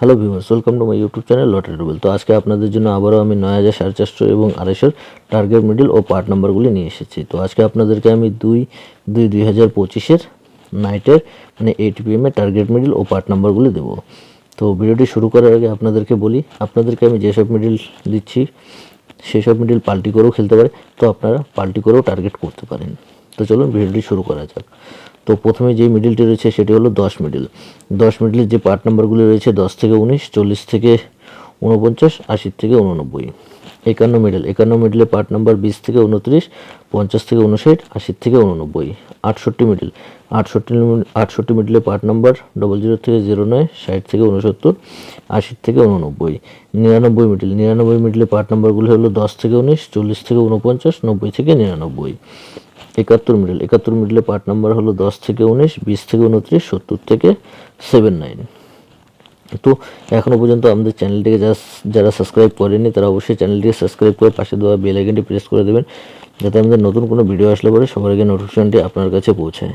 Hello viewers welcome to my YouTube channel lottery Rubel তো আজকে আপনাদের জন্য আবারও আমি নয় হাজার সাড়ে চারশো এবং আড়াইশোর টার্গেট মিডল ও পার্ট নাম্বারগুলি নিয়ে এসেছি। তো আজকে আপনাদেরকে আমি দুই দুই দুই হাজার পঁচিশের নাইটের মানে এইট পি এমের টার্গেট মিডল ও পার্ট নাম্বারগুলি দেবো। তো ভিডিওটি শুরু করার আগে আপনাদেরকে বলি, আপনাদেরকে আমি যেসব মিডল দিচ্ছি, সেসব মিডল পাল্টি করেও খেলতে পারে, তো আপনারা পাল্টি করেও টার্গেট করতে পারেন। তো চলুন ভিডিওটি শুরু করা যাক। তো প্রথমে যে মিডিলটি রয়েছে সেটি হলো দশ মিডিল দশ মিডিলের যে পার্ট নাম্বারগুলি রয়েছে, দশ থেকে উনিশ, চল্লিশ থেকে উনপঞ্চাশ আশি থেকে উননব্বই একান্ন মিডল একান্ন মিডলে পার্ট নাম্বার বিশ থেকে উনত্রিশ পঞ্চাশ থেকে উনষাট আশি থেকে উননব্বই আটষট্টি মিডল আটষট্টি আটষট্টি মিডলে পার্ট নাম্বার ডবল জিরো থেকে জিরো নয়, ষাট থেকে উনসত্তর আশি থেকে উননব্বই নিরানব্বই মিডল নিরানব্বই মিডলে পার্ট নাম্বারগুলি হলো দশ থেকে উনিশ, চল্লিশ থেকে উনপঞ্চাশ নব্বই থেকে নিরানব্বই। একাত্তর মিডল একাত্তর মিডলে পার্ট নাম্বার হলো দশ থেকে উনিশ, বিশ থেকে উনত্রিশ, সত্তর থেকে সেভেন নাইন তো এখনও পর্যন্ত আমাদের চ্যানেলটিকে যা যারা সাবস্ক্রাইব করেনি, তারা অবশ্যই চ্যানেলটিকে সাবস্ক্রাইব করে পাশে দেওয়া বেল আইকনটি প্রেস করে দেবেন, যাতে আমাদের নতুন কোনো ভিডিও আসলে পরে সবার আগে নোটিফিকেশনটি আপনার কাছে পৌঁছায়।